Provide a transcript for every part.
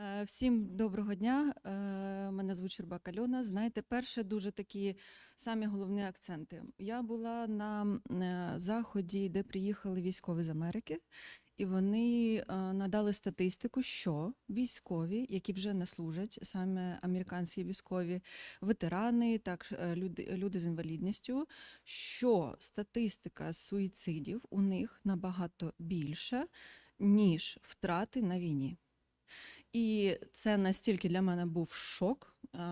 Е, Всім доброго дня. Е, Мене звуть Щербак Альона. Знаєте, перше дуже такі самі головні акценти. Я була на е, заході, де приїхали військові з Америки, і вони надали статистику, що військові, які вже не служать, саме американські військові, ветерани, так люди, люди з інвалідністю, що статистика суїцидів у них набагато більша, ніж втрати на війні. І це настільки для мене був шок.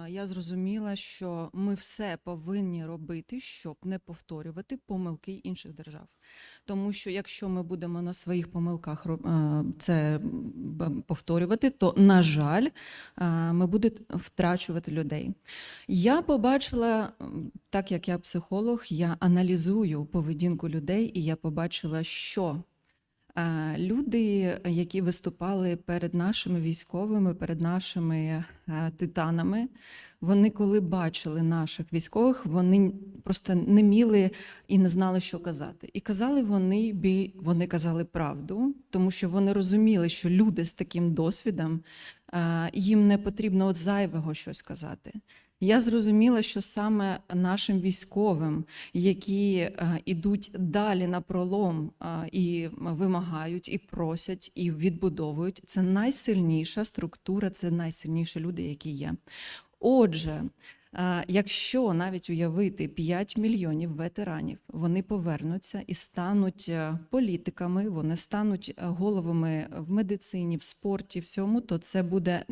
Я зрозуміла, що ми все повинні робити, щоб не повторювати помилки інших держав. Тому що якщо ми будемо на своїх помилках це повторювати, то, на жаль, ми будемо втрачувати людей. Я побачила, так як я психолог, я аналізую поведінку людей, і я побачила, що Люди, які виступали перед нашими військовими, перед нашими титанами, вони коли бачили наших військових, вони просто не міли і не знали, що казати. І казали вони бі, вони казали правду, тому що вони розуміли, що люди з таким досвідом їм не потрібно от зайвого щось казати. Я зрозуміла, що саме нашим військовим, які е, ідуть далі на пролом е, і вимагають, і просять, і відбудовують, це найсильніша структура, це найсильніші люди, які є. Отже, е, якщо навіть уявити 5 мільйонів ветеранів, вони повернуться і стануть е, політиками, вони стануть е, головами в медицині, в спорті, всьому, то це буде,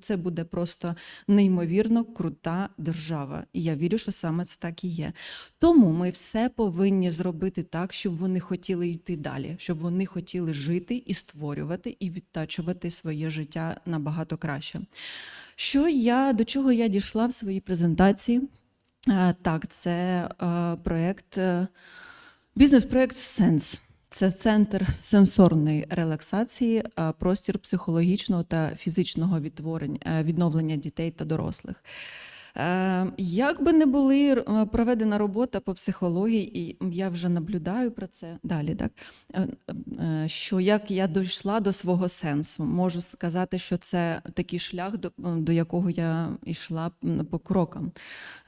це буде просто неймовірно крута держава. І я вірю, що саме це так і є. Тому ми все повинні зробити так, щоб вони хотіли йти далі, щоб вони хотіли жити і створювати, і відтачувати своє життя набагато краще. Що я до чого я дійшла в своїй презентації? Е, Так, це проект проєкт, е, бізнес-проєкт Сенс. Це центр сенсорної релаксації, е, простір психологічного та фізичного е, відновлення дітей та дорослих. Е, Як би не були е, проведена робота по психології, і я вже наблюдаю про це далі, так е, що як я дійшла до свого сенсу, можу сказати, що це такий шлях, до, до якого я йшла по крокам.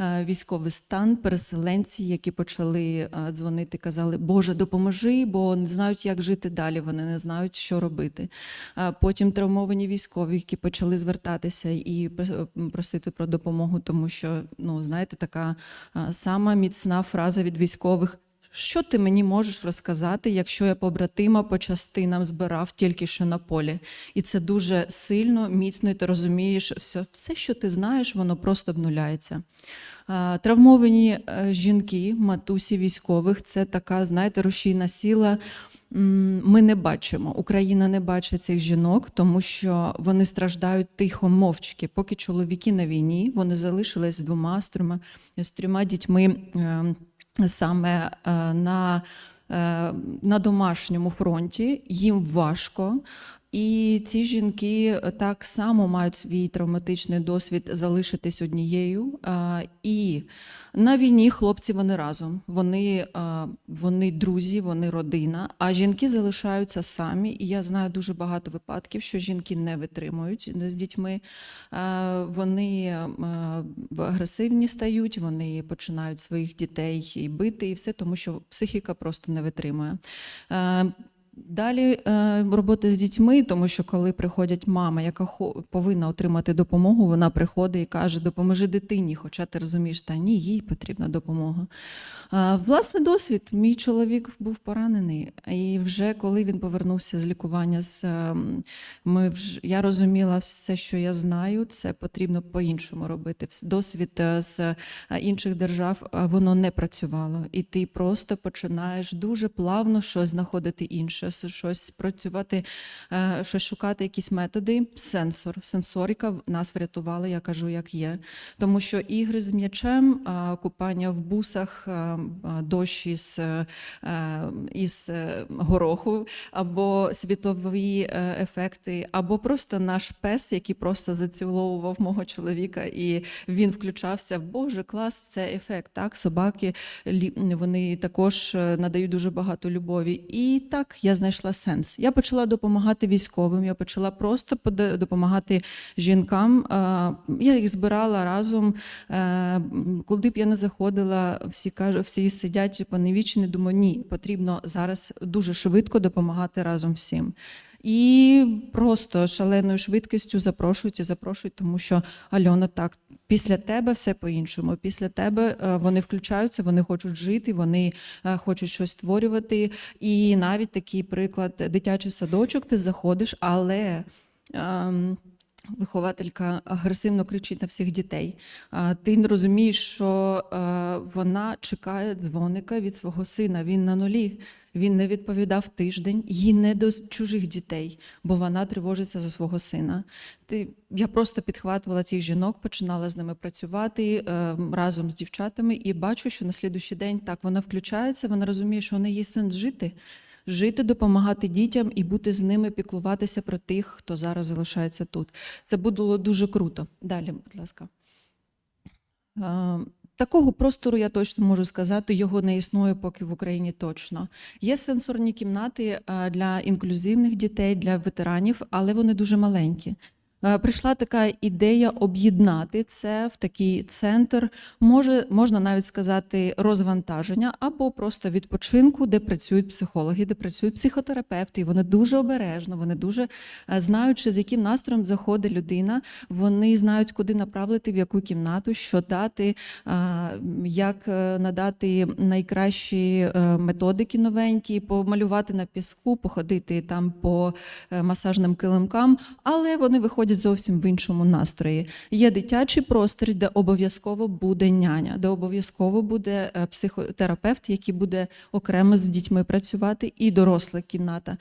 Військовий стан, переселенці, які почали дзвонити, казали, Боже, допоможи, бо не знають, як жити далі, вони не знають, що робити. Потім травмовані військові, які почали звертатися і просити про допомогу, тому що, ну, знаєте, така сама міцна фраза від військових. Що ти мені можеш розказати, якщо я побратима по частинам збирав тільки що на полі? І це дуже сильно, міцно, і ти розумієш, все, все що ти знаєш, воно просто обнуляється. Травмовані е, жінки, матусі військових, це така, знаєте, рушійна сила. Ми не бачимо, Україна не бачить цих жінок, тому що вони страждають тихо, мовчки. Поки чоловіки на війні, вони залишились з двома, з трьома, з трьома дітьми. е, саме е, на, е, на домашньому фронті, їм важко. І ці жінки так само мають свій травматичний досвід залишитись однією. Е, І на війні хлопці вони разом, вони, е, вони друзі, вони родина, а жінки залишаються самі. І я знаю дуже багато випадків, що жінки не витримують з дітьми. Е, Вони е, агресивні стають, вони починають своїх дітей і бити, і все, тому що психіка просто не витримує. Далі е, робота з дітьми, тому що коли приходять мама, яка повинна отримати допомогу, вона приходить і каже: допоможи дитині, хоча ти розумієш, та ні, їй потрібна допомога. Власний досвід, мій чоловік був поранений, і вже коли він повернувся з лікування, ем, ми вж- я розуміла все, що я знаю, це потрібно по-іншому робити. Досвід е, з е, інших держав воно не працювало. І ти просто починаєш дуже плавно щось знаходити інше, с- щось працювати, е, щось шукати, якісь методи. Сенсор, сенсорика нас врятувала, я кажу, як є. Тому що ігри з м'ячем, е, купання в бусах, е, дощ із, із гороху, або світові ефекти, або просто наш пес, який просто заціловував мого чоловіка, і він включався в Боже, клас, це ефект. Так, собаки вони також надають дуже багато любові. І так я знайшла сенс. Я почала допомагати військовим, я почала просто допомагати жінкам. Я їх збирала разом. Е, Куди б я не заходила, всі кажуть, всі сидять поневічені. Думаю, ні, потрібно зараз дуже швидко допомагати разом всім. І просто шаленою швидкістю запрошують і запрошують, тому що Альона, так після тебе все по-іншому. Після тебе е, вони включаються, вони хочуть жити, вони е, хочуть щось створювати. І навіть такий приклад, дитячий садочок, ти заходиш, але. ем, Вихователька агресивно кричить на всіх дітей. Ти не розумієш, що е, вона чекає дзвоника від свого сина. Він на нулі. Він не відповідав тиждень, їй не до чужих дітей, бо вона тривожиться за свого сина. Ти, я просто підхватувала цих жінок, починала з ними працювати е, разом з дівчатами, і бачу, що на слідуючий день так вона включається, вона розуміє, що у неї є сенс жити. Жити, допомагати дітям і бути з ними, піклуватися про тих, хто зараз залишається тут. Це було дуже круто. Далі, будь ласка. Е, Такого простору я точно можу сказати, його не існує поки в Україні точно. Є сенсорні кімнати е, для інклюзивних дітей, для ветеранів, але вони дуже маленькі. Е, Прийшла така ідея об'єднати це в такий центр, може, можна навіть сказати, розвантаження або просто відпочинку, де працюють психологи, де працюють психотерапевти. І вони дуже обережно, вони дуже е, знаючи, з яким настроєм заходить людина, вони знають, куди направити, в яку кімнату, що дати, е, як надати найкращі методики новенькі, помалювати на піску, походити там по масажним килимкам, але вони виходять зовсім в іншому настрої. Є дитячий простір, де обов'язково буде няня, де обов'язково буде е, психотерапевт, який буде окремо з дітьми працювати, і доросла кімната.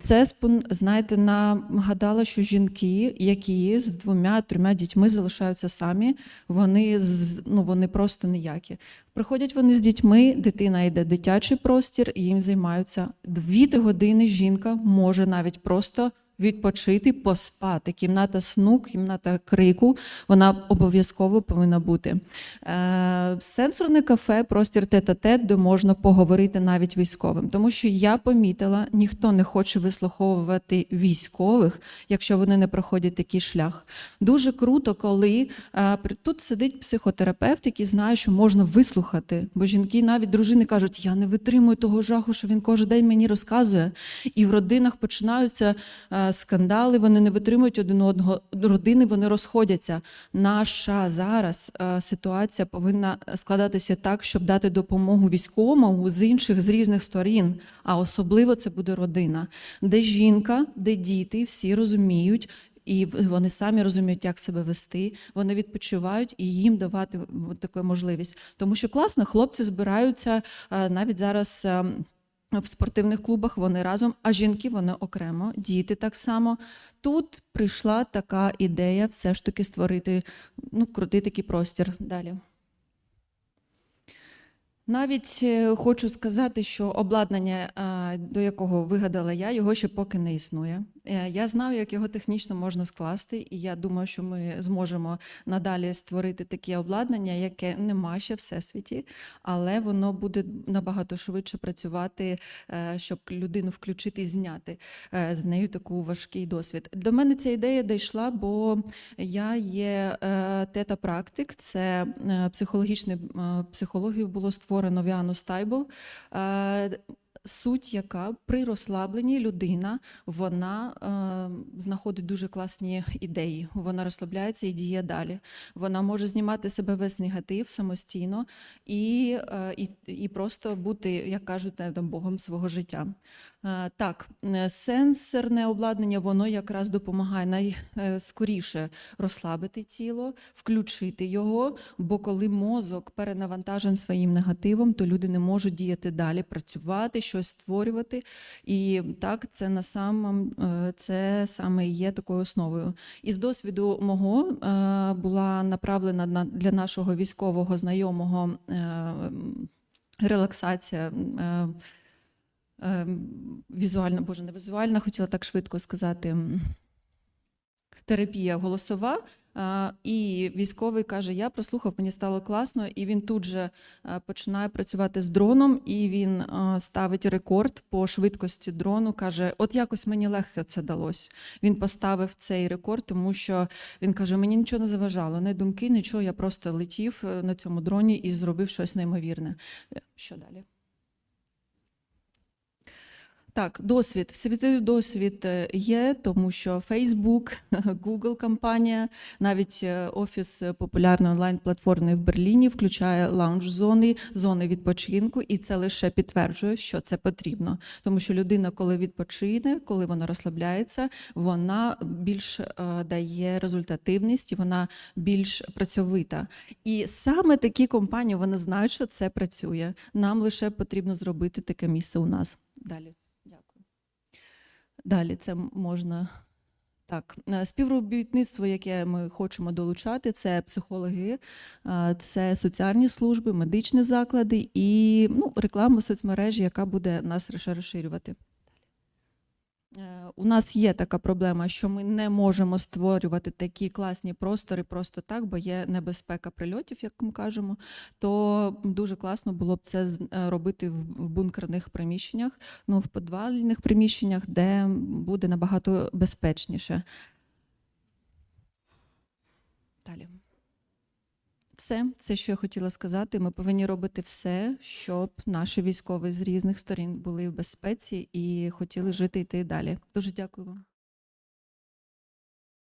Це знаєте, нагадала, що жінки, які з двома-трьома дітьми залишаються самі, вони ну вони просто ніякі. Приходять вони з дітьми, дитина йде дитячий простір, і їм займаються дві години. Жінка може навіть просто відпочити, поспати. Кімната сну, кімната крику, вона обов'язково повинна бути. Е, сенсорне кафе, простір тет-а-тет, де можна поговорити навіть військовим. Тому що я помітила, ніхто не хоче вислуховувати військових, якщо вони не проходять такий шлях. Дуже круто, коли е, тут сидить психотерапевт, який знає, що можна вислухати. Бо жінки, навіть дружини кажуть, я не витримую того жаху, що він кожен день мені розказує. І в родинах починаються е, скандали, вони не витримують один одного. Родини вони розходяться. Наша зараз е, ситуація повинна складатися так, щоб дати допомогу військовому з інших з різних сторін. А особливо це буде родина, де жінка, де діти всі розуміють. І вони самі розуміють, як себе вести. Вони відпочивають і їм давати таку можливість. Тому що класно, хлопці збираються е, навіть зараз. В спортивних клубах вони разом, а жінки вони окремо, діти так само. Тут прийшла така ідея все ж таки створити ну, крутий такий простір. Далі. Навіть е, хочу сказати, що обладнання, е, до якого вигадала я, його ще поки не існує. Е, Я знаю, як його технічно можна скласти, і я думаю, що ми зможемо надалі створити таке обладнання, яке нема ще в всесвіті, але воно буде набагато швидше працювати, е, щоб людину включити і зняти е, з нею таку важкий досвід. До мене ця ідея дійшла, бо я є е, тета-практик, це е, психологічний е, психологію було створено Віану Стайбл. Е, Суть, яка при розслабленні людина вона е, знаходить дуже класні ідеї. Вона розслабляється і діє далі. Вона може знімати себе весь негатив самостійно і, е, і, і просто бути, як кажуть, не, Богом свого життя. Е, так, е, сенсорне обладнання воно якраз допомагає найскоріше розслабити тіло, включити його. Бо коли мозок перенавантажен своїм негативом, то люди не можуть діяти далі, працювати, щось створювати. І так, це на самом е, це саме є такою основою. Із досвіду мого е, була направлена на для нашого військового знайомого е, релаксація. Візуальна, боже, не візуальна, хотіла так швидко сказати. Терапія голосова. І військовий каже: Я прослухав, мені стало класно, і він тут же е, починає працювати з дроном, і він е, ставить рекорд по швидкості дрону. каже: От якось мені легко це далось. Він поставив цей рекорд, тому що він каже: Мені нічого не заважало, не думки, нічого. Я просто летів е, на цьому дроні і зробив щось неймовірне. Що далі? Так, досвід, світовий досвід е, є, тому що Facebook, Google компанія, навіть е, офіс е, популярної онлайн-платформи в Берліні включає лаунж-зони, зони відпочинку, і це лише підтверджує, що це потрібно. Тому що людина, коли відпочине, коли вона розслабляється, вона більш дає результативність, вона більш працьовита. І саме такі компанії вони знають, що це працює. Нам лише потрібно зробити таке місце у нас. Далі. Далі це можна. Так, е, співробітництво, яке ми хочемо долучати, це психологи, е, це соціальні служби, медичні заклади і ну, реклама соцмережі, яка буде нас розширювати. Е, У нас є така проблема, що ми не можемо створювати такі класні простори просто так, бо є небезпека прильотів, як ми кажемо. То дуже класно було б це е, робити в бункерних приміщеннях, ну в підвальних приміщеннях, де буде набагато безпечніше. Далі. Все, все, що я хотіла сказати. Ми повинні робити все, щоб наші військові з різних сторін були в безпеці і хотіли жити йти далі. Дуже дякую вам.